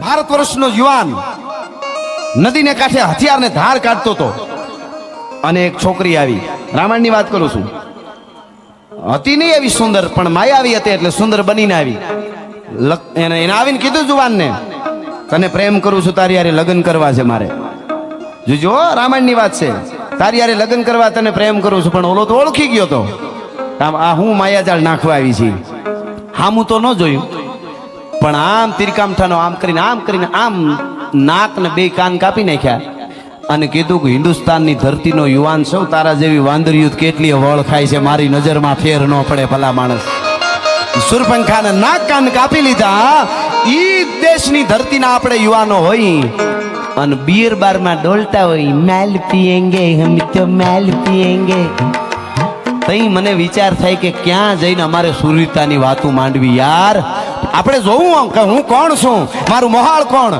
ભારત વર્ષનો યુવાન નદીને કાંઠે હથિયારને ધાર કાઢતો હતો. અને એક છોકરી આવી. રામાયણની વાત કરું છું. હતી નહીં એવી સુંદર, પણ માયાવી હતી એટલે સુંદર બનીને આવી. એને એને આવીને કીધું જુવાનને, તને પ્રેમ કરું છું, તારી યારે લગ્ન કરવા છે મારે. જોજો રામાયણની વાત છે. તારી યારે લગ્ન કરવા તને પ્રેમ કરું છું, પણ ઓલો તો ઓળખી ગયો તો. આ હું માયાજાળ નાખવા આવી છી. હામું તો ન જોયું. પણ આમ તિરકામઠાનો આમ કરીને આમ કરીને, આમ નાક ને બે કાન કાપી નાખ્યા. અને કીધું કે હિન્દુસ્તાનની ધરતીનો યુવાન સૌ તારા જેવી વાંદરિયુત કેટલી વળ ખાય છે, મારી નજરમાં ફેર ન પડે ભલા માણસ. સુરપંખાને નાક કાન કાપી લીધા. ઈ દેશની ધરતીના આપણે યુવાનો હોય. અને બિયર બારમાં ડોલતા હોય, મેલ પીએંગે હમ તો મેલ પીએંગે. તઈ મને વિચાર થાય કે ક્યાં જઈને અમારે સુરવીરતાની વાતો માંડવી, યાર આપણે જોવું કે હું કોણ છું? મારું મોહાળ કોણ?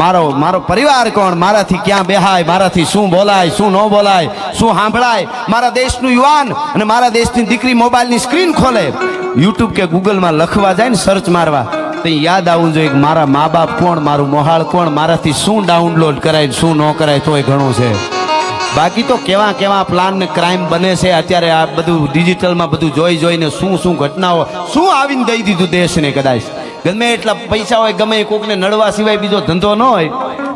મારો મારો પરિવાર કોણ? મારાથી ક્યાં બેહાય? મારાથી શું બોલાય? શું ન બોલાય? શું સાંભળાય? મારા દેશનું યુવાન અને મારા દેશની દીકરી મોબાઈલની સ્ક્રીન ખોલે. યુટ્યુબ કે ગૂગલમાં લખવા જાય ને સર્ચ મારવા, તો યાદ આવવું જોઈએ કે મારા મા બાપ કોણ? મારું મોહાળ કોણ? મારાથી શું ડાઉનલોડ કરાય શું ન કરાય તોય ઘણું છે. બાકી તો કેવા કેવા પ્લાન ને ક્રાઇમ બને છે, અત્યારે આ બધું ડિજિટલમાં બધું જોઈ જોઈને શું શું ઘટનાઓ, શું આવીને દઈ દીધું દેશને કદાચ? ગમે એટલા પૈસા હોય, ગમે કોકને નડવા સિવાય બીજો ધંધો ન હોય,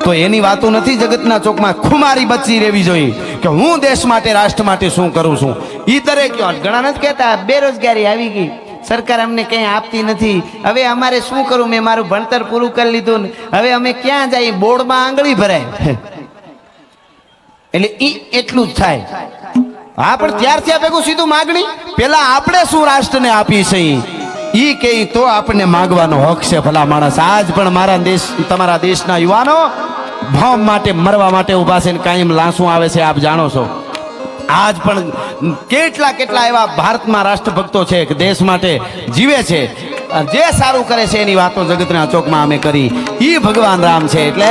તો એની વાતો નથી જગતના ચોકમાં ખુમારી બચી રહેવી જોઈએ કે હું દેશ માટે, રાષ્ટ્ર માટે શું કરું છું? એ દરેક ઘણા નથી કહેતા, બેરોજગારી આવી ગઈ. સરકાર અમને કંઈ આપતી નથી. હવે અમારે શું કરવું મેં મારું ભણતર પૂરું કરી લીધું ને. હવે અમે ક્યાં જઈએ? બોર્ડમાં આંગળી ભરાય. એટલે ઈ એટલું જ થાય. હા, પણ ત્યારથી આપે ભેગું સીધું માગણી? પેલા આપણે શું રાષ્ટ્રને આપી છે ઈ? કે તો આપણને માગવાનો હક છે, ભલા માણસ. આજ પણ મારા દેશ, તમારા દેશના યુવાનો ભોમ માટે, મરવા માટે ઊભા છે ને કાયમ લાંસું આવે છે, આપ જાણો છો. આજ પણ કેટલા કેટલા એવા ભારતમાં રાષ્ટ્રભક્તો છે કે દેશ માટે જીવે છે. જે સારું કરે છે એની વાતો જગતના ચોકમાં અમે કરી. ઈ ભગવાન રામ છે, એટલે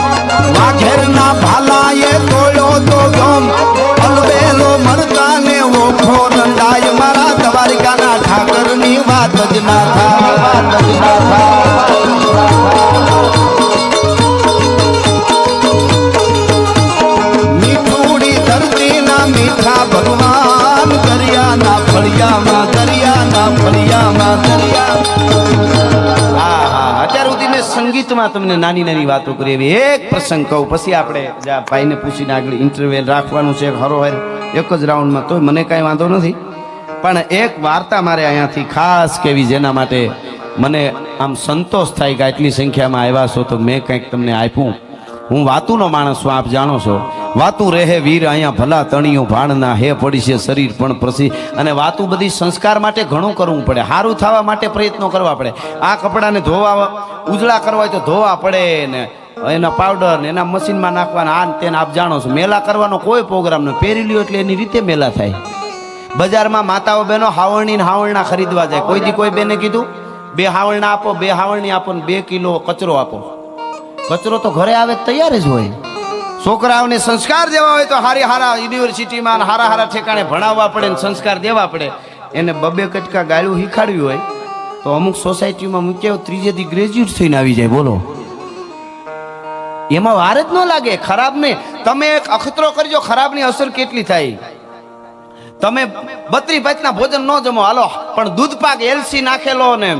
જબરાતે જોમ વાઘેર ના ભાલાએ તોડ્યો તો જોમ અલબેલો મળતા ને ઓખો રંડાય મારા દ્વારિકાના ઠાકરની વાત જ ના મીઠા ભગવાન સુધી સંગીતમાં તમને નાની નાની વાતો કરી એવી એક પ્રસંગ કહું. પછી આપણે જ્યાં ભાઈને પૂછીને આગળ ઇન્ટરવ્યુ રાખવાનું છે. હરોહર એક જ રાઉન્ડમાં તોય મને કાંઈ વાંધો નથી. પણ એક વાર્તા મારે અહીંયાથી ખાસ કેવી જેના માટે મને આમ સંતોષ થાય કે આટલી સંખ્યામાં આવ્યા છો તો મેં કંઈક તમને આપ્યું. હું વાતુનો માણસ છું, આપ જાણો છો. વાતું રહે વીર, અહીંયા ભલા તણિયું, ભાણના હે પડી છે શરીર પણ પ્રસી. અને વાતું બધી સંસ્કાર માટે ઘણું કરવું પડે. સારું થવા માટે પ્રયત્નો કરવા પડે. આ કપડાને ધોવા, ઉજળા કરવા હોય તો ધોવા પડે ને. એના પાવડર ને એના મશીનમાં નાખવાના. આ તેને આપ જાણો છો. મેલા કરવાનો કોઈ પ્રોગ્રામ નહીં પહેરી લ્યો એટલે એની રીતે મેલા થાય. બજારમાં માતાઓ બહેનો હાવરણી ને હાવરણા ખરીદવા જાય. કોઈ દી કોઈ બેને કીધું, બે હાવળણા આપો, બે હાવળણી આપો ને બે કિલો કચરો આપો. કચરો તો ઘરે આવે તૈયાર જ હોય. છોકરાઓને સંસ્કાર દેવા હોય તો હારી હારા યુનિવર્સિટીમાં હારા હારા ઠેકાણે ભણાવવા પડે ને સંસ્કાર દેવા પડે. એને બબે કટકા ગાળું શીખાડ્યું હોય તો અમુક સોસાયટીમાં મૂક્યા હોય, ત્રીજે ગ્રેજ્યુએટ થઈને આવી જાય બોલો. એમાં વાર જ ન લાગે ખરાબ નહીં. તમે એક અખતરો કરજો ખરાબની અસર કેટલી થાય. તમે બત્રી ભાતના ભોજન ન જમો હાલો. પણ દૂધ પાક એલસી નાખેલો ને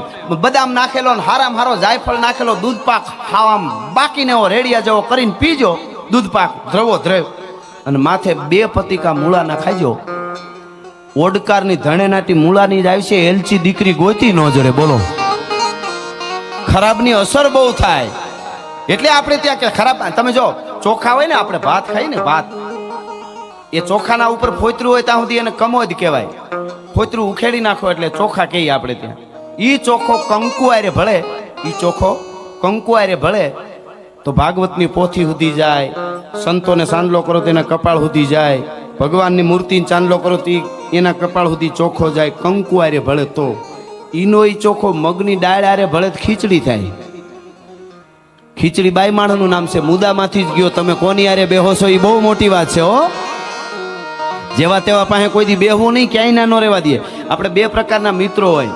બદામ નાખેલો ને હારામ હારો જાયફળ નાખેલો દૂધ પાક ખાવામ બાકીને રેડિયા જેવો કરીને પીજો. દૂધ પાક, દ્રવો ધ્રવ અને માથે બે પતિકા મૂળાના ખાઈજો ઓડકારની ધણેનાટી મૂળાની જ આવી છે એલચી દીકરી ગોતી ન જડે બોલો. ખરાબની અસર બહુ થાય. એટલે આપણે ત્યાં કે ખરાબ, તમે જો, ચોખા હોય ને, આપણે ભાત ખાઈ ને, ભાત. એ ચોખાના ઉપર ફોતરું હોય ત્યાં સુધી એને કમોદ કહેવાય. ફોતરું ઉખેડી નાખો એટલે ચોખા કહીએ આપણે ત્યાં. એ ચોખ્ખો કંકુ આરે ભળે એ ચોખ્ખો કંકુ આરે ભળે તો ભાગવતની પોથી સુધી જાય, સંતોને ચાંદલો કરો તેના કપાળ સુધી જાય, ભગવાનની મૂર્તિને ચાંદલો કરો તે એના કપાળ સુધી ચોખ્ખો જાય, કંકુ આરે ભળે તો ઈનો ઈ ચોખ્ખો મગની ડાળ આરે ભળે ખીચડી થાય. ખીચડી બાઈ માણસનું નામ છે, મુદામાંથી જ ગયો, તમે કોની આરે બેહો છો એ બહુ મોટી વાત છે, હો. જેવા તેવા પાસે કોઈ દી બેહવું નહીં, ક્યાંય ના ન રહેવા દઈએ આપણે બે પ્રકારના મિત્રો હોય,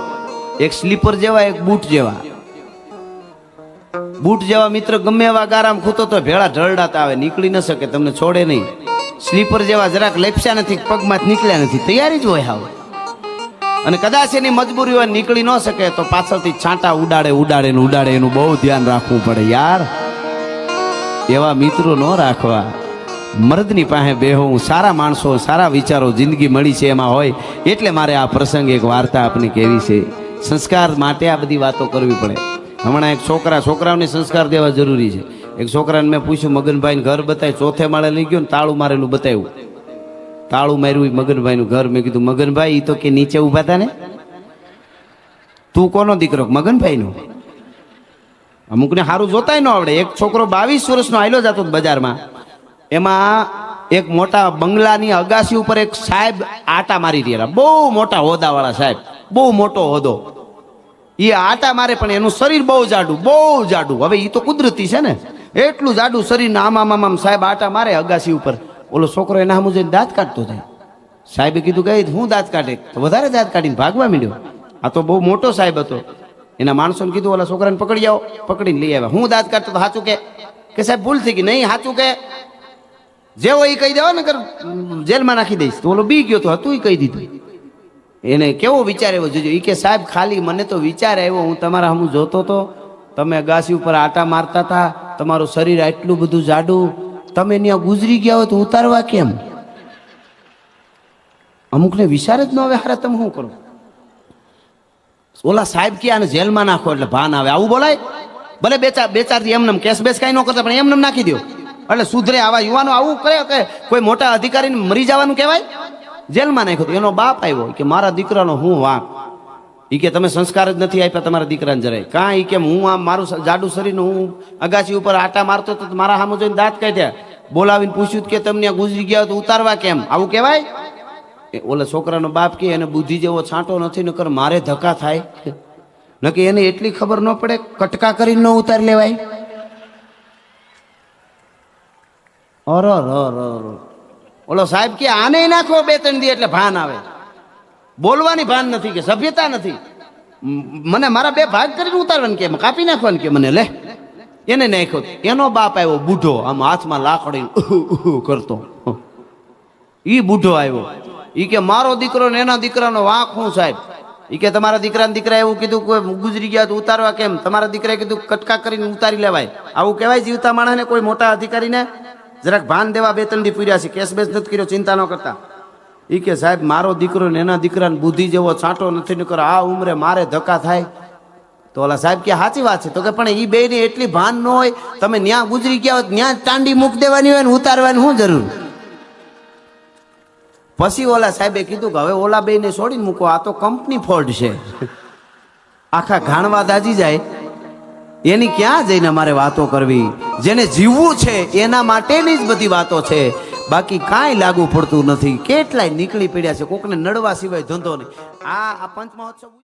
એક સ્લીપર જેવા, એક બૂટ જેવા. બૂટ જેવા મિત્ર ગમે એવા ગારામ ખૂતો તો ભેળા ઢળડાતા આવે, નીકળી ન શકે, તમને છોડે નહીં. સ્લીપર જેવા જરાક લેપસ્યા નથી, પગમાં નીકળ્યા નથી, તૈયારી જ હોય હાવ. અને કદાચ એની મજબૂરી હોય નીકળી ન શકે, તો પાછળથી છાંટા ઉડાડે ઉડાડે ઉડાડે, એનું બહુ ધ્યાન રાખવું પડે યાર. એવા મિત્રો ન રાખવા. મર્દની પાસે બેહવું સારા માણસો, સારા વિચારો જિંદગી મળી છે એમાં હોય, એટલે મારે આ પ્રસંગ એક વાર્તા આપની કહેવી છે. સંસ્કાર માટે આ બધી વાતો કરવી પડે. હમણાં એક છોકરા, છોકરાઓને સંસ્કાર દેવા જરૂરી છે. એક છોકરાને મેં પૂછ્યું, મગનભાઈને ઘર બતાવી ચોથે માળે લઈ ગયો ને તાળું મારેલું બતાવ્યું. તાળું માર્યું મગનભાઈનું ઘર. મેં કીધું, મગનભાઈ એ તો કે નીચે ઊભા હતા ને? તું કોનો દીકરો? મગનભાઈનો? અમુકને સારું જોતાય ન આવડે. એક છોકરો બાવીસ વર્ષનો આવેલો જતો હતો બજારમાં. એમાં એક મોટા બંગલાની અગાસી ઉપર એક સાહેબ આટા મારી રહ્યા બહુ મોટા હોદાવાળા સાહેબ. બહુ મોટો હોદો એ આટા મારે, પણ એનું શરીર બહુ જાડું બહુ જાડું. હવે એ તો કુદરતી છે ને. એટલું જાડું શરીર આમ આમ આમ આમ સાહેબ આટા મારે અગાસી ઉપર. ઓલો છોકરો એના સામે જઈને દાંત કાઢતો થાય સાહેબે કીધું ગઈ હું દાંત કાઢે. તો વધારે દાંત કાઢીને ભાગવા માંડ્યો. આ તો બહુ મોટો સાહેબ હતો. એના માણસોને કીધું, ઓલા છોકરાને પકડી આવો. પકડીને લઈ આવ્યા. હું દાંત કાઢતો તો સાચું કે? કે સાહેબ, ભૂલ થઈ ગઈ. નહીં, સાચું કે? જેવો એ કહી દેવા ને કર જેલમાં નાખી દઈશ. તો ઓલો બી ગયો તો હતું એ કહી દીધું. એને કેવો વિચાર એવો જોજો એ કે સાહેબ, ખાલી મને તો વિચાર આવ્યો, હું તમારા હું જોતો તો. તમે અગાસી ઉપર આટા મારતા હતા તમારું શરીર આટલું બધું જાડું. તમે ત્યાં ગુજરી ગયા હોય તો ઉતારવા કેમ? અમુકને વિચાર જ ન આવે, હારે તમે શું કરો? ઓલા સાહેબ કે આને જેલમાં નાખો એટલે ભાન આવે. આવું બોલાય? ભલે બે ચાર બે ચારથી એમને કેસ બેસ કાંઈ ન કરતા, પણ એમને નાખી દો એટલે સુધરે આવા યુવાનો આવું કરે કે કોઈ મોટા અધિકારીને મરી જવાનું કહેવાય? જેલમાં નાખ્યો તો એનો બાપ આવ્યો કે મારા દીકરાનો હું વાંક. એ કે તમે સંસ્કાર જ નથી આપ્યા તમારા દીકરાને જરાય. કાં એ કે હું આમ મારું જાડું શરીરને હું અગાસી ઉપર આટા મારતો હતો તો મારા સામે જોઈને દાંત કાઢ્યા. બોલાવીને પૂછ્યું કે તમને ગુજરી ગયા તો ઉતારવા કેમ? આવું કહેવાય? ઓલા છોકરાનો બાપ કે એને બુદ્ધિ જેવો છાંટો નથી, નકર મારે ધક્કા થાય. નકે એને એટલી ખબર ન પડે, કટકા કરીને ન ઉતારી લેવાય. અર. ઓલો સાહેબ કે આને નાખો બે ત્રણ દી એટલે ભાન આવે. બોલવાની ભાન નથી કે સભ્યતા નથી. મને મારા બે ભાગ કરીને ઉતારવાનું કે કાપી નાખવાનું કે મને લે. એને નાખ્યો. એનો બાપ આવ્યો બુઢો, આમ હાથમાં લાકડી કરતો. ઈ બુઢો આવ્યો. ઈ કે મારો દીકરો ને એના દીકરાનો વાંક હું સાહેબ? ઈ કે તમારા દીકરા દીકરા એવું કીધું કોઈ ગુજરી ગયા તો ઉતારવા કેમ? તમારા દીકરાએ કીધું કટકા કરીને ઉતારી લેવાય. આવું કહેવાય જીવતા માણસને કોઈ મોટા અધિકારીને? જરાક ભાન દેવા બે, ત્રણ દી પૂર્યા છે. કેસ બેસ નથી કર્યો, ચિંતા ન કરતા. એ કે સાહેબ, મારો દીકરો ને એના દીકરાને બુદ્ધિ જેવો છાંટો નથી નીકળો આ ઉંમરે મારે ધક્કા થાય. તો ઓલા સાહેબ કે સાચી વાત છે. તો કે પણ એ બે ની એટલી ભાન ન હોય, તમે ન્યા ગુજરી ગયા હોય ન્યા ચાંડી મૂક દેવાની હોય ને ઉતારવાની શું જરૂર? પછી ઓલા સાહેબે કીધું કે હવે ઓલા બે ને છોડીને મૂકો, આ તો કંપની ફોલ્ટ છે. આખા ઘાણવા દાજી જાય. એની ક્યાં જઈને મારે વાતો કરવી? જેને જીવવું છે, એના માટેની જ બધી વાતો છે. બાકી કાંઈ લાગુ પડતું નથી. કેટલાય નીકળી પડ્યા છે. કોકને નડવા સિવાય ધંધો નહીં. આ આ